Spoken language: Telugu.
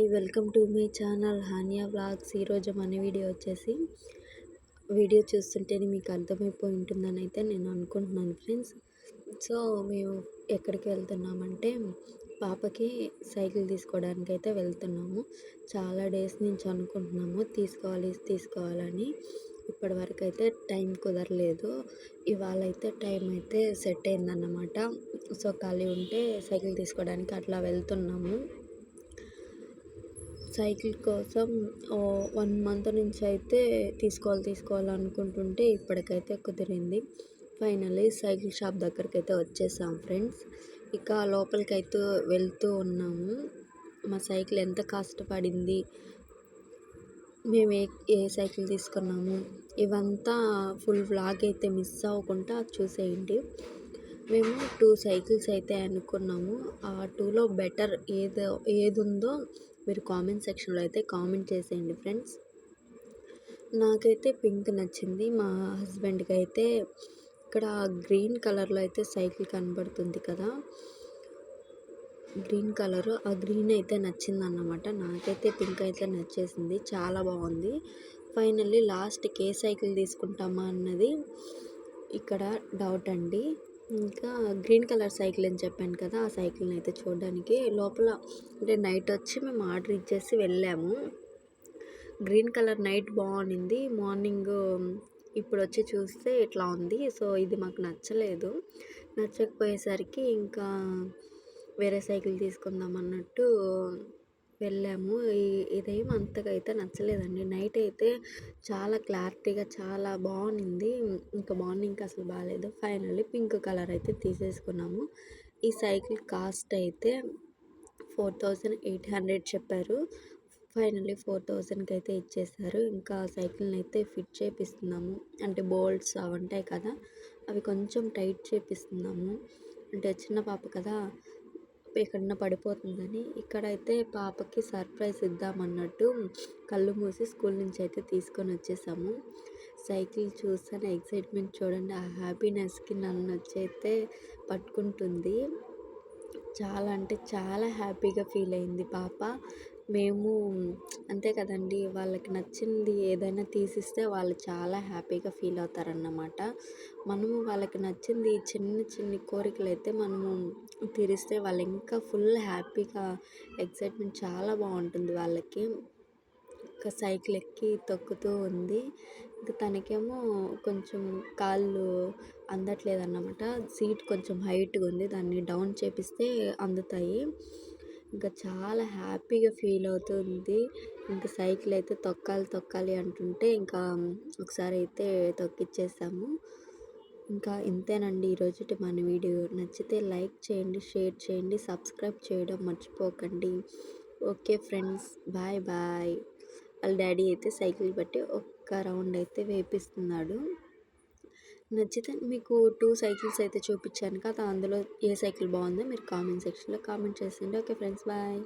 Hi welcome to my channel Hania blogs ఈరోజు మన వీడియో వచ్చేసి వీడియో చూస్తుంటేనే మీకు అర్థమైపోయి ఉంటుందని అయితే నేను అనుకుంటున్నాను ఫ్రెండ్స్. సో మేము ఎక్కడికి వెళ్తున్నామంటే పాపకి సైకిల్ తీసుకోవడానికి అయితే వెళ్తున్నాము. చాలా డేస్ నుంచి అనుకుంటున్నాము తీసుకోవాలి తీసుకోవాలని. ఇప్పటి వరకు అయితే టైం కుదరలేదు. ఇవాళ అయితే టైం అయితే సెట్ అయిందన్నమాట. సో ఖాళీ ఉంటే సైకిల్ తీసుకోవడానికి అట్లా వెళ్తున్నాము. సైకిల్ కోసం వన్ మంత్ నుంచి అయితే తీసుకోవాలి తీసుకోవాలి అనుకుంటుంటే ఇప్పటికైతే కుదిరింది. ఫైనల్లీ సైకిల్ షాప్ దగ్గరికి అయితే వచ్చేసాం ఫ్రెండ్స్. ఇక లోపలికి అయితే వెళ్తూ ఉన్నాము. మా సైకిల్ ఎంత కష్టపడింది మేము ఏ ఏ సైకిల్ తీసుకున్నాము ఇవంతా ఫుల్ వ్లాగ్ అయితే మిస్ అవ్వకుండా చూసేయండి. మేము టూ సైకిల్స్ అయితే అనుకున్నాము. ఆ టూలో బెటర్ ఏదో ఏది ఉందో మీరు కామెంట్ సెక్షన్లో అయితే కామెంట్ చేసేయండి ఫ్రెండ్స్. నాకైతే పింక్ నచ్చింది. మా హస్బెండ్కి అయితే ఇక్కడ గ్రీన్ కలర్లో అయితే సైకిల్ కనబడుతుంది కదా. Green colour. ఆ గ్రీన్ అయితే నచ్చింది అన్నమాట నాకైతే పింక్ అయితే నచ్చేసింది. చాలా బాగుంది. ఫైనల్లీ లాస్ట్కి ఏ సైకిల్ తీసుకుంటామా అన్నది ఇక్కడ డౌట్ అండి. ఇంకా గ్రీన్ కలర్ సైకిల్ అని చెప్పాను కదా ఆ సైకిల్ని అయితే చూడడానికి లోపల అంటే నైట్ వచ్చి మేము ఆర్డర్ ఇచ్చేసి వెళ్ళాము. గ్రీన్ కలర్ నైట్ బాగుండింది. మార్నింగ్ ఇప్పుడు వచ్చి చూస్తే ఇట్లా ఉంది. సో ఇది మాకు నచ్చలేదు. నచ్చకపోయేసరికి ఇంకా వేరే సైకిల్ తీసుకుందాం అన్నట్టు వెళ్ళాము. ఇదేం అంతగా అయితే నచ్చలేదండి. నైట్ అయితే చాలా క్లారిటీగా చాలా బాగుంది. ఇంకా మార్నింగ్ అసలు బాగాలేదు ఫైనల్లీ పింక్ కలర్ అయితే తీసేసుకున్నాము. ఈ సైకిల్ కాస్ట్ అయితే ఫోర్ థౌజండ్ ఎయిట్ హండ్రెడ్ చెప్పారు. ఫైనల్లీ ఫోర్ థౌజండ్కి అయితే ఇచ్చేసారు. ఇంకా సైకిల్ని అయితే ఫిట్ చేపిస్తున్నాము. అంటే బోల్ట్స్ అవి ఉంటాయి కదా అవి కొంచెం టైట్ చేపిస్తున్నాము. అంటే చిన్న పాప కదా ఎక్కడన్నా పడిపోతుందని ఇక్కడైతే పాపకి సర్ప్రైజ్ ఇద్దామన్నట్టు కళ్ళు మూసి స్కూల్ నుంచి అయితే తీసుకొని వచ్చేసాము. సైకిల్ చూస్తాను ఎక్సైట్మెంట్ చూడండి ఆ హ్యాపీనెస్కి నన్ను వచ్చి అయితే పట్టుకుంటుంది. చాలా అంటే చాలా హ్యాపీగా ఫీల్ అయింది పాప. మేము అంతే కదండి. వాళ్ళకి నచ్చింది ఏదైనా తీసిస్తే వాళ్ళు చాలా హ్యాపీగా ఫీల్ అవుతారన్నమాట. మనము వాళ్ళకి నచ్చింది చిన్న చిన్ని కోరికలు అయితే మనము తీరిస్తే వాళ్ళు ఇంకా ఫుల్ హ్యాపీగా ఎక్సైట్మెంట్ చాలా బాగుంటుంది వాళ్ళకి. ఇంకా సైకిల్ ఎక్కి తొక్కుతూ ఉంది. ఇంకా తనకేమో కొంచెం కాళ్ళు అందట్లేదు అన్నమాట సీట్ కొంచెం హైట్గా ఉంది. దాన్ని డౌన్ చేపిస్తే అందుతాయి. ఇంకా చాలా హ్యాపీగా ఫీల్ అవుతుంది. ఇంకా సైకిల్ అయితే తొక్కాలి తొక్కాలి అంటుంటే ఇంకా ఒకసారి అయితే తొక్కిచ్చేసాము. ఇంకా ఇంతేనండి ఈరోజు మన వీడియో. నచ్చితే లైక్ చేయండి షేర్ చేయండి సబ్స్క్రైబ్ చేయడం మర్చిపోకండి. Okay friends bye bye. వాళ్ళ డాడీ అయితే సైకిల్ బట్టి ఒక్క రౌండ్ అయితే వేపిస్తున్నాడు. నచ్చితే మీకు టూ సైకిల్స్ అయితే చూపించాను కదా అందులో ఏ సైకిల్ బాగుందో మీరు కామెంట్ సెక్షన్లో కామెంట్ చేసేయండి. Okay friends bye.